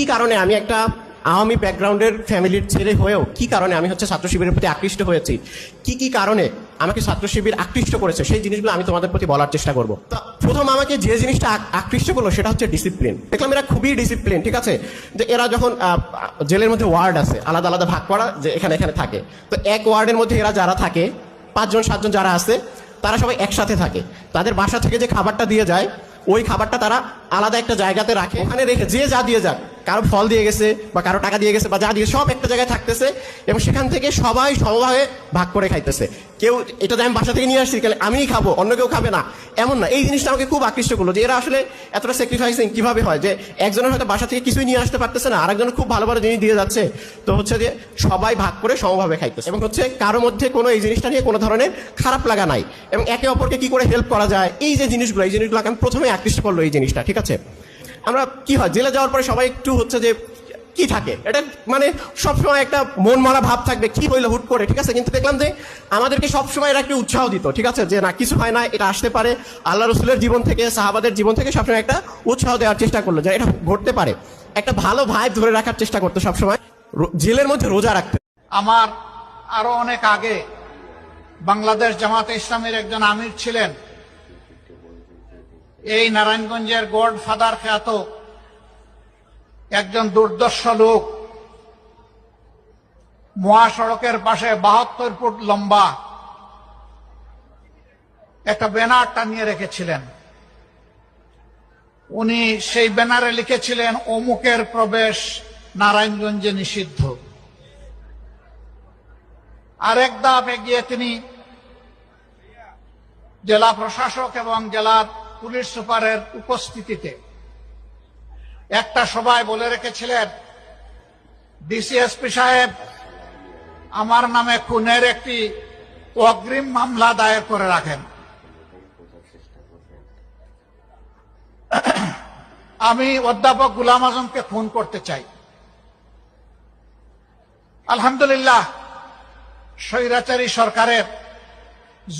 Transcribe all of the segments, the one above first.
কি কারণে আমি একটা আওয়ামী ব্যাকগ্রাউন্ডের ফ্যামিলির ছেলে হয়েও, কি কারণে আমি হচ্ছে ছাত্র শিবিরের প্রতি আকৃষ্ট হয়েছি? কি কি কারণে আমাকে ছাত্র শিবির আকৃষ্ট করেছে? সেই জিনিসগুলো আমি তোমাদের প্রতি বলার চেষ্টা করব। প্রথম আমাকে যে জিনিসটা আকৃষ্ট করল সেটা হচ্ছে ডিসিপ্লিন দেখলাম এরা খুবই ডিসিপ্লিন ঠিক আছে? যে এরা যখন জেলের মধ্যে ওয়ার্ড আছে, আলাদা আলাদা ভাগ করা যে এখানে এখানে থাকে। তো এক ওয়ার্ডের মধ্যে এরা যারা থাকে, পাঁচজন, সাতজন যারা আছে, তারা সবাই একসাথে থাকে। তাদের বাসা থেকে যে খাবারটা দিয়ে যায়, ওই খাবারটা তারা আলাদা একটা জায়গাতে রাখে। ওখানে রেখে যে যা দিয়ে যাক কারও ফল দিয়ে গেছে বা কারও টাকা দিয়ে গেছে বা যা দিয়ে সব একটা জায়গায় থাকতেছে এবং সেখান থেকে সবাই সমভাবে ভাগ করে খাইতেছে। কেউ, এটা আমি বাসা থেকে নিয়ে আসছি, তাহলে আমিই খাব, অন্য কেউ খাবে না। এমন না, এই জিনিসটা আমাকে খুব আকৃষ্ট করল যে এরা আসলে এতটা স্যাক্রিফাইসিং কীভাবে হয়? যে একজনের হয়তো বাসা থেকে কিছুই নিয়ে আসতে পারতেছে না, আরেকজন খুব ভালো ভালো জিনিস দিয়ে যাচ্ছে। তো হচ্ছে যে সবাই ভাগ করে সমভাবে খাইতেছে। এবং হচ্ছে কারও মধ্যে কোনো এই জিনিসটা নিয়ে কোনো ধরনের খারাপ লাগা নাই। এবং একে অপরকে কি করে হেল্প করা যায়? এই যে জিনিসগুলো, এই জিনিসগুলো আমি প্রথমে আকৃষ্ট করল এই জিনিসটা, ঠিক আছে? আমরা কি হয়, জেলে যাওয়ার পরে সবাই একটু হচ্ছে যে কি থাকে? এটা মানে সবসময় একটা মন মারা ভাব থাকবে, কি হইল হুট করে, ঠিক আছে? কিন্তু দেখলাম যে আমাদেরকে সবসময় এরা একটু উৎসাহ দিত, ঠিক আছে? যে না, কিছু হয় না, এটা আসতে পারে। আল্লাহ রসুলের জীবন থেকে, সাহাবাদের জীবন থেকে সবসময় একটা উৎসাহ দেওয়ার চেষ্টা করল, যে এটা ঘটতে পারে। একটা ভালো ভাই ধরে রাখার চেষ্টা করতো সবসময়। জেলের মধ্যে রোজা রাখতে। আমার আরও অনেক আগে বাংলাদেশ জামাতে ইসলামের একজন আমির ছিলেন। এই নারায়ণগঞ্জের গড ফাদার খ্যাত একজন দুর্দর্শ লোক, মহাসড়কের পাশে বাহাত্তর ফুট লম্বা একটা ব্যানার টানিয়ে রেখেছিলেন। উনি সেই ব্যানারে লিখেছিলেন, অমুকের প্রবেশ নারায়ণগঞ্জে নিষিদ্ধ। আরেক ধাপ এগিয়ে তিনি জেলা প্রশাসক এবং জেলার পুলিশ সুপারের উপস্থিতিতে। একটা সভায় বলে রেখেছিলেন, ডিসিএসপি সাহেব, আমার নামে খুনের একটি অগ্রিম মামলা দায়ের করে রাখেন। আমি অধ্যাপক গুলাম আজমকে খুন করতে চাই। আলহামদুলিল্লাহ, স্বৈরাচারী সরকারের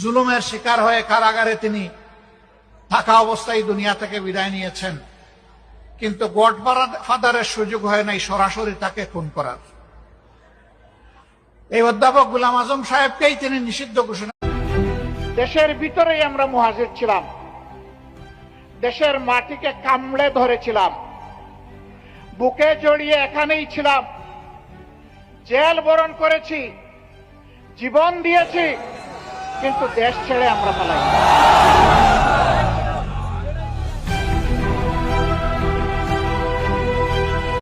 জুলুমের শিকার হয়ে কারাগারে তিনি থাকা অবস্থায় দুনিয়া থেকে বিদায় নিয়েছেন। কিন্তু গড ফাদারের সুযোগ হয় নাই সরাসরি তাকে খুন করার। এই অধ্যাপক গুলাম আজম সাহেবকেই তিনি নিষিদ্ধ ঘোষণা দেশের ভিতরেই আমরা মুহাজির ছিলাম। দেশের মাটিকে কামড়ে ধরেছিলাম। বুকে জড়িয়ে এখানেই ছিলাম। জেল বরণ করেছি। জীবন দিয়েছি। কিন্তু দেশ ছেড়ে আমরা পালাই